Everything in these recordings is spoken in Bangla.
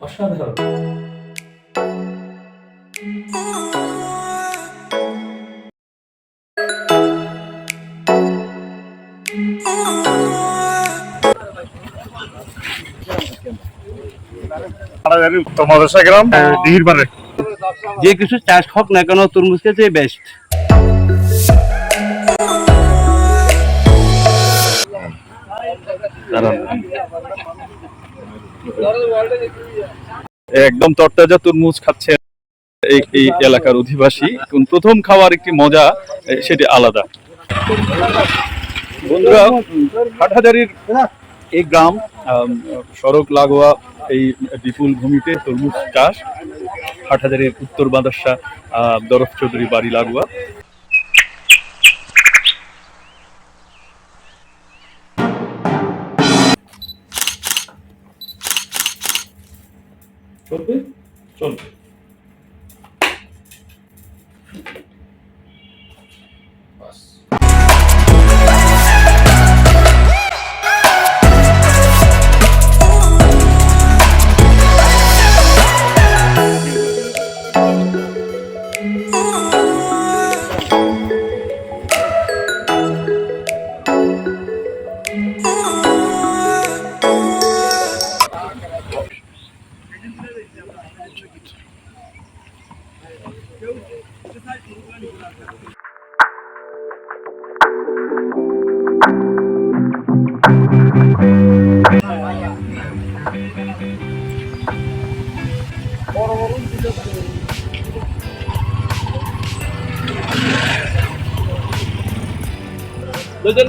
অসাধারণ। গ্রাম পারে যে কিছু চাষ হোক না কেন তরমুজ খেতে বেস্ট একদম তরতাজা তরমুজ খাচ্ছে এই এলাকার অধিবাসী। প্রথম খাওয়ার একটি মজা সেটি আলাদা। বন্ধুরা, হাটহাজারির এই গ্রাম সড়ক লাগোয়া এই বিপুল ভূমিতে তরমুজ চাষ। হাটহাজারির উত্তর বাদাসা দরফ চৌধুরী বাড়ি লাগোয়া। Bus.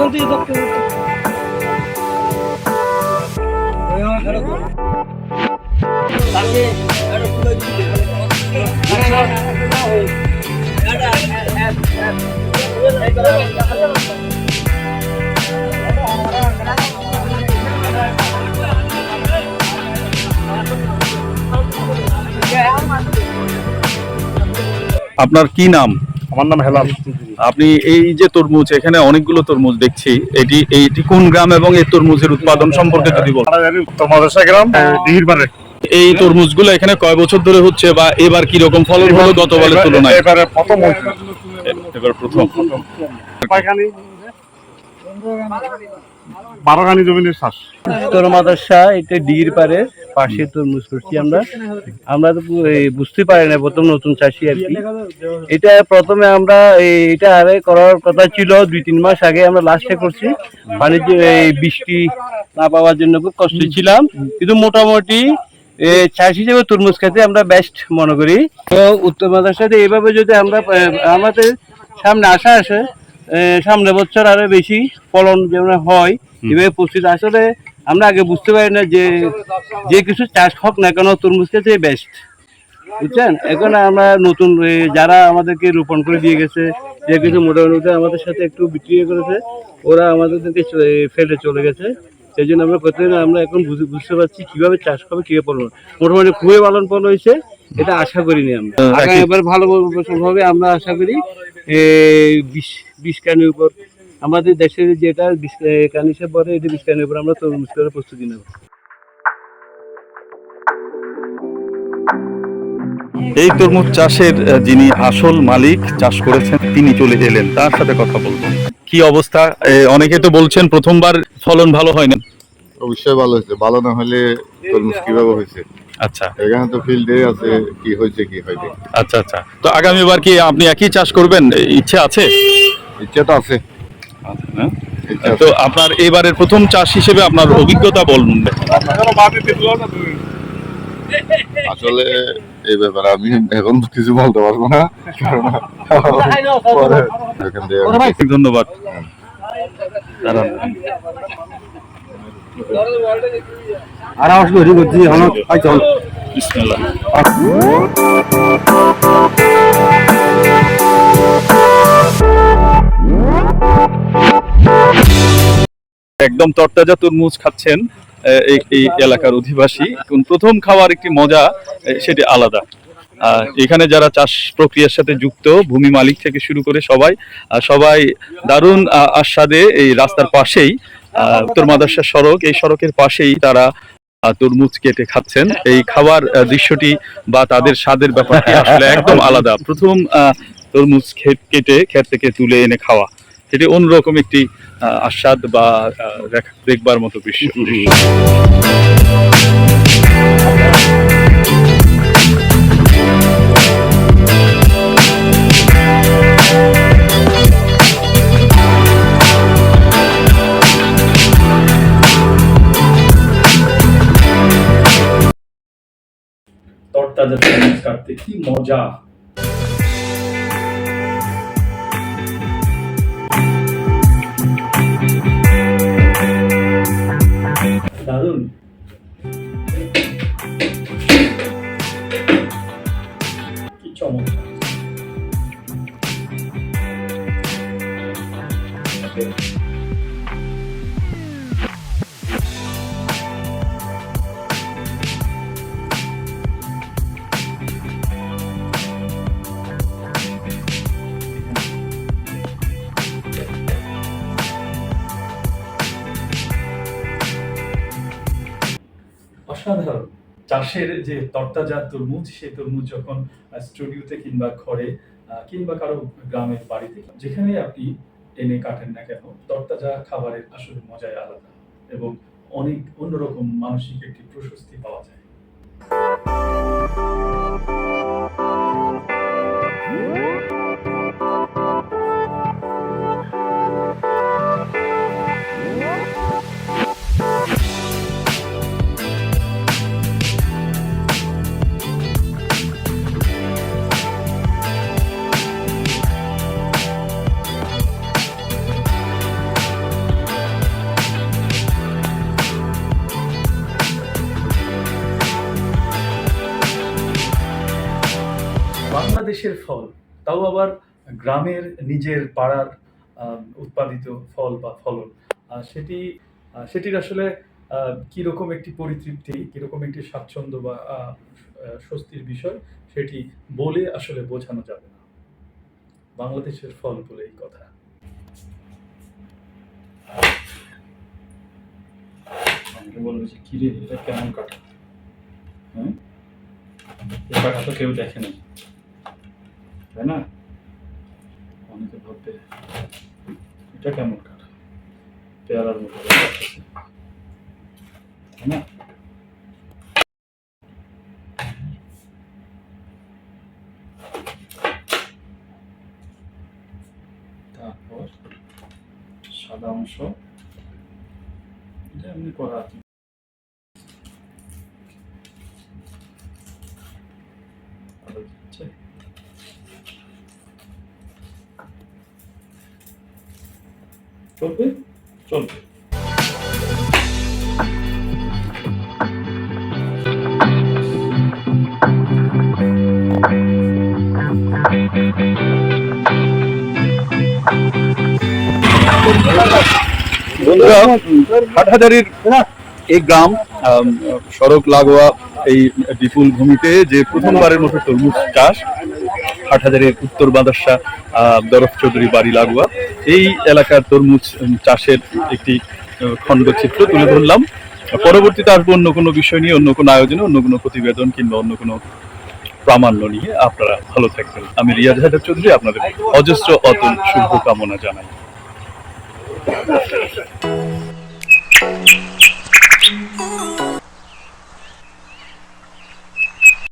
না আপনার কি নাম? আমার নাম হেলাল। আপনি এই যে তরমুজ এখানে অনেকগুলো তরমুজ দেখছি। এটি এইটি কোন গ্রাম এবং এই তরমুজের উৎপাদন সম্পর্কে যদি বল গ্রাম দিহির এই তরমুজগুলো এখানে কয় বছর ধরে হচ্ছে বা এবার কি রকম ফলন হলো গতবারের তুলনায়? এবারে প্রথম এবার প্রথম। বারোখানি জমিনের চাষ। উত্তর মাদ্রাসা এটা ডির পারে পাশে তরমুজ করছি আমরা। আমরা তো বুঝতে পারি না প্রথম নতুন চাষি আর কি। এটা প্রথমে আমরা এই- এটা আরে করার কথা ছিল দুই তিন মাস আগে আমরা লাস্টে করছি। বাণিজ্য এই বৃষ্টি না পাওয়ার জন্য খুব কষ্ট ছিলাম। কিন্তু মোটামুটি চাষ হিসেবে তরমুজ খেতে আমরা বেস্ট মনে করি। তো উত্তর মাদ্রাসাতে এইভাবে যদি আমরা আমাদের সামনে আশা আসে সামনে বছর আরও বেশি ফলন যেমন হয় এভাবে প্রস্তুত। আসলে আমরা আগে বুঝতে পারি না যে যে কিছু চাষ হোক না কেন তরমুজ খেতে বেস্ট বুঝছেন? এখন আমরা নতুন যারা আমাদেরকে রোপণ করে দিয়ে গেছে যে কিছু মোটামুটি আমাদের সাথে একটু বিক্রি করেছে ওরা আমাদেরকে ফেলে চলে গেছে। সেই জন্য আমরা প্রত্যেকদিন আমরা এখন বুঝে- বুঝতে পারছি কীভাবে চাষ হবে কীভাবে হবে। মোটামুটি খুবই পালন ফলন হয়েছে এটা আশা করিনি আমরা। এবার ভালো হবে আমরা আশা করি এই বিষ বিশ কানির উপর আমাদের দেশের যেটা বিশ পরে এটা বিশ কানির উপর আমরা তরমুজ করে প্রস্তুতি নেব। এই তরমুজ চাষের যিনি আসল মালিক চাষ করেছেন তিনি চলে এলেন। তার সাথে কথা বলব। কি অবস্থা? অনেকে তো বলছেন প্রথমবার ফলন ভালো হয় না। অবশ্যই ভালো হয়েছে। ভালো না হলে তরমুজ কীভাবে হয়েছে? আচ্ছা। এখানে তো ফিল্ডে আছে কি হয়েছে কি হয়নি। আচ্ছা আচ্ছা। তো আগামীবার কি আপনি একই চাষ করবেন? ইচ্ছে আছে? ইচ্ছা তো আছে। তো আপনার এবারের প্রথম চাষ হিসেবে আপনার অভিজ্ঞতা বলুন। আসলে এই ব্যাপারে আমি এখন কিছু বলতে পারব না ধন্যবাদ। আর আসলে করছি একদম তরতাজা তরমুজ খাচ্ছেন এই এলাকার অধিবাসী। প্রথম খাওয়ার একটি মজা সেটি আলাদা। এখানে যারা চাষ প্রক্রিয়ার সাথে যুক্ত, ভূমি মালিক থেকে শুরু করে সবাই সবাই দারুণ আস্বাদে এই রাস্তার পাশেই উত্তর মাদার্সা সড়ক, এই সড়কের পাশেই তারা তরমুজ কেটে খাচ্ছেন। এই খাবার দৃশ্যটি বা তাদের স্বাদের ব্যাপারটি আসলে একদম আলাদা। প্রথম তরমুজ ক্ষেত কেটে ক্ষেত থেকে তুলে এনে খাওয়া। এটি অন্যরকম একটি আস্বাদ বা দেখবার মতো কাটতে কি মজা। দারুণ চাষের যে তরতাজা তরমুজ, সেই তরমুজ যখন স্টুডিওতে কিংবা ঘরে কিংবা কারও গ্রামের বাড়িতে, যেখানে আপনি এনে কাটেন না কেন, তরতাজা খাবারের আসলে মজাই আলাদা এবং অনেক অন্যরকম মানসিক একটি প্রশস্তি পাওয়া যায়। বাংলাদেশের ফল, তাও আবার গ্রামের নিজের পাড়ার উৎপাদিত ফল বা ফলন। সেটি সেটির আসলে কীরকম একটি পরিতৃপ্তি কীরকম একটি স্বাচ্ছন্দ্য বা স্বস্তির বিষয়, সেটি বলে আসলে বোঝানো যাবে না। বাংলাদেশের ফল বলে এই কথা। বলবে যে, কিরে, এটা কেমন কাটা? হ্যাঁ? কাটা তো কেউ দেখে না তাই না? অনেকে ভাববে এটা কেমন পেয়ারার মতো তাই না? তারপর সাদা অংশ, এটা এমনি করা আছে। চলবে? চলবে। বন্ধুরা হাটহাজারির এই গ্রাম সড়ক লাগোয়া এই বিপুল ভূমিতে যে প্রথমবারের মতো তরমুজ চাষ হাটহাজারের উত্তর বাদাসা দরফ চৌধুরী বাড়ি লাগোয়া। এই এলাকার তরমুজ চাষের একটি খণ্ডচিত্র তুলে ধরলাম। পরবর্তীতে আসব অন্য কোনো বিষয় নিয়ে, অন্য কোনো আয়োজনে, অন্য কোনো প্রতিবেদন কিংবা অন্য কোনো প্রামাণ্য নিয়ে। আপনারা ভালো থাকবেন। আমি রিয়াজ হায়দার চৌধুরী, আপনাদের অজস্র অতুল শুভকামনা জানাই।